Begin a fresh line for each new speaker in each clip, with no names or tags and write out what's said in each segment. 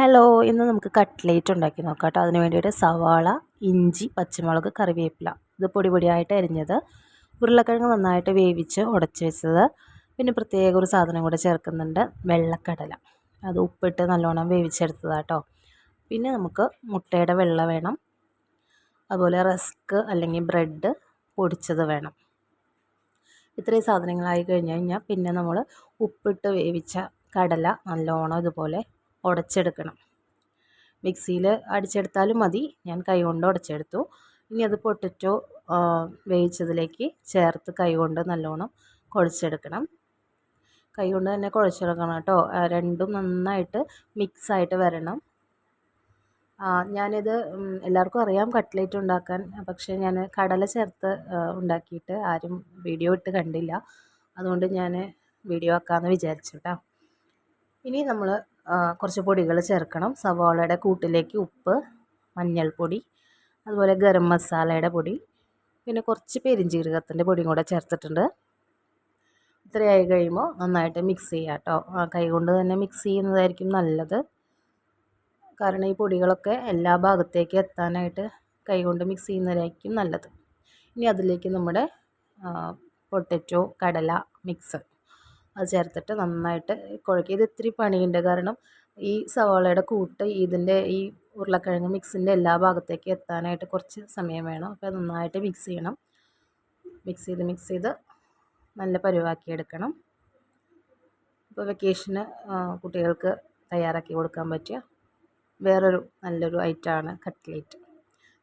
Hello ഇന്ന് നമുക്ക് cutlet ഉണ്ടാക്കി നോക്കാം കേട്ടോ അതിന് വേണ്ടിയിട്ട് സവാള ഇഞ്ചി പച്ചമുളക് കറിവേപ്പില. ഇത് പൊടി പൊടിയായിട്ട് അരിഞ്ഞത് ഉരുളക്കിഴങ്ങ് നന്നായിട്ട് വേവിച്ച് ഉടച്ച് വെച്ചത്. പിന്നെ പ്രത്യേക ഒരു സാധനം കൂടെ ചേർക്കുന്നുണ്ട് വെള്ളക്കടല. അത് ഉപ്പിട്ട് നല്ലോണം വേവിച്ചെടുത്തതാട്ടോ. പിന്നെ നമുക്ക് മുട്ടയുടെ വെള്ള വേണം. അതുപോലെ റസ്ക് അല്ലെങ്കിൽ ബ്രെഡ് പൊടിച്ചത് വേണം. ഇത്രയും സാധനങ്ങളായി കഴിഞ്ഞ് കഴിഞ്ഞാൽ പിന്നെ നമ്മൾ ഉപ്പിട്ട് വേവിച്ച കടല നല്ലോണം ഇതുപോലെ ഉടച്ചെടുക്കണം. മിക്സിയിൽ അടിച്ചെടുത്താലും മതി. ഞാൻ കൈകൊണ്ട് ഉടച്ചെടുത്തു. ഇനി അത് പൊട്ടറ്റോ വേവിച്ചതിലേക്ക് ചേർത്ത് കൈകൊണ്ട് നല്ലോണം കുഴച്ചെടുക്കണം. കൈകൊണ്ട് തന്നെ കുഴച്ചെടുക്കണം കേട്ടോ. രണ്ടും നന്നായിട്ട് മിക്സായിട്ട് വരണം. ഞാനിത് എല്ലാവർക്കും അറിയാം കട്ട്ലേറ്റ് ഉണ്ടാക്കാൻ. പക്ഷേ ഞാൻ കടല ചേർത്ത് ഉണ്ടാക്കിയിട്ട് ആരും വീഡിയോ ഇട്ട് കണ്ടില്ല. അതുകൊണ്ട് ഞാൻ വീഡിയോ ആക്കാമെന്ന് വിചാരിച്ചു കേട്ടോ. ഇനി നമ്മൾ കുറച്ച് പൊടികൾ ചേർക്കണം. സവാളയുടെ കൂട്ടിലേക്ക് ഉപ്പ് മഞ്ഞൾപ്പൊടി അതുപോലെ ഗരം മസാലയുടെ പൊടി പിന്നെ കുറച്ച് പെരിഞ്ജീരകത്തിന്റെ പൊടിയും കൂടെ ചേർത്തിട്ടുണ്ട്. ഇത്രയായി കഴിയുമ്പോൾ നന്നായിട്ട് മിക്സ് ചെയ്യുക കേട്ടോ. കൈ കൊണ്ട് തന്നെ മിക്സ് ചെയ്യുന്നതായിരിക്കും നല്ലത്. കാരണം ഈ പൊടികളൊക്കെ എല്ലാ ഭാഗത്തേക്ക് എത്താനായിട്ട് കൈ കൊണ്ട് മിക്സ് ചെയ്യുന്നതായിരിക്കും നല്ലത്. ഇനി അതിലേക്ക് നമ്മുടെ പൊട്ടറ്റോ കടല മിക്സ് അത് ചേർത്തിട്ട് നന്നായിട്ട് കുഴക്കുക ഇത് ഇത്തിരി പണിയുണ്ട്. കാരണം ഈ സവാളയുടെ കൂട്ട് ഇതിന്റെ ഈ ഉരുളക്കിഴങ്ങ് മിക്സിന്റെ എല്ലാ ഭാഗത്തേക്ക് എത്താനായിട്ട് കുറച്ച് സമയം വേണം. അപ്പോൾ നന്നായിട്ട് മിക്സ് ചെയ്യണം. മിക്സ് ചെയ്ത് മിക്സ് ചെയ്ത് നല്ല പരുവാക്കി എടുക്കണം ഇപ്പോൾ വെക്കേഷന് കുട്ടികൾക്ക് തയ്യാറാക്കി കൊടുക്കാൻ പറ്റിയ വേറൊരു നല്ലൊരു ഐറ്റമാണ് കട്ട്ലേറ്റ്.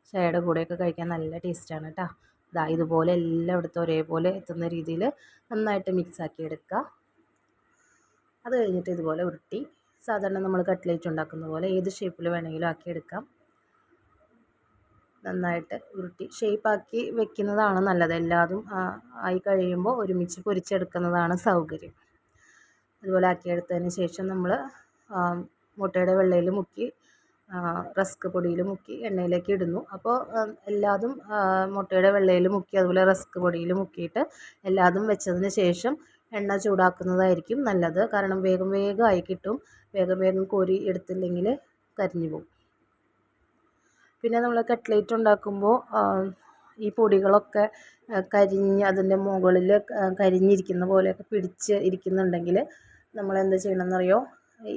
ചായയുടെ കൂടെയൊക്കെ കഴിക്കാൻ നല്ല ടേസ്റ്റാണ് കേട്ടോ. ഇതാ ഇതുപോലെ എല്ലായിടത്തും ഒരേപോലെ എത്തുന്ന രീതിയിൽ നന്നായിട്ട് മിക്സാക്കി എടുക്കുക അത് കഴിഞ്ഞിട്ട് ഇതുപോലെ ഉരുട്ടി സാധാരണ നമ്മൾ കട്ട്ലേറ്റ് ഉണ്ടാക്കുന്ന പോലെ ഏത് ഷേപ്പിൽ വേണമെങ്കിലും ആക്കിയെടുക്കാം നന്നായിട്ട് ഉരുട്ടി ഷേപ്പാക്കി വെക്കുന്നതാണ് നല്ലത്. എല്ലാതും ആയി കഴിയുമ്പോൾ ഒരുമിച്ച് പൊരിച്ചെടുക്കുന്നതാണ് സൗകര്യം. അതുപോലെ ആക്കിയെടുത്തതിന് ശേഷം നമ്മൾ മുട്ടയുടെ വെള്ളയിൽ മുക്കി റസ്ക് പൊടിയിൽ മുക്കി എണ്ണയിലേക്ക് ഇടുന്നു. അപ്പോൾ എല്ലാതും മുട്ടയുടെ വെള്ളയിൽ മുക്കി അതുപോലെ റസ്ക് പൊടിയിൽ മുക്കിയിട്ട് എല്ലാതും വെച്ചതിന് ശേഷം എണ്ണ ചൂടാക്കുന്നതായിരിക്കും നല്ലത്. കാരണം വേഗം വേഗം ആയി കിട്ടും. വേഗം വേഗം കോരി എടുത്തില്ലെങ്കിൽ കരിഞ്ഞു പോകും. പിന്നെ നമ്മൾ കട്ട്ലേറ്റ് ഉണ്ടാക്കുമ്പോൾ ഈ പൊടികളൊക്കെ കരിഞ്ഞ് അതിന്റെ മുകളിൽ കരിഞ്ഞിരിക്കുന്ന പോലെയൊക്കെ പിടിച്ച് ഇരിക്കുന്നുണ്ടെങ്കിൽ നമ്മൾ എന്ത് ചെയ്യണമെന്നറിയോ?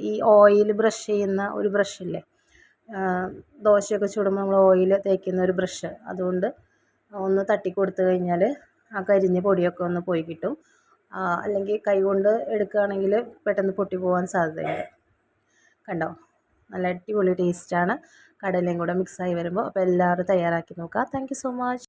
ഈ ഓയിൽ ബ്രഷ് ചെയ്യുന്ന ഒരു ബ്രഷില്ലേ ദോശയൊക്കെ ചുടുമ്പോൾ നമ്മൾ ഓയിൽ തേക്കുന്ന ഒരു ബ്രഷ്. അതുകൊണ്ട് ഒന്ന് തട്ടി കൊടുത്തു കഴിഞ്ഞാൽ ആ കരിഞ്ഞ പൊടിയൊക്കെ ഒന്ന് പോയി കിട്ടും. അല്ലെങ്കിൽ കൈകൊണ്ട് എടുക്കുകയാണെങ്കിൽ പെട്ടെന്ന് പൊട്ടി പോകാൻ സാധ്യതയുണ്ട്. കണ്ടോ? നല്ല അടിപൊളി ടേസ്റ്റാണ് കടലയും കൂടെ മിക്സായി വരുമ്പോൾ അപ്പോൾ എല്ലാവരും തയ്യാറാക്കി നോക്കുക. Thank so much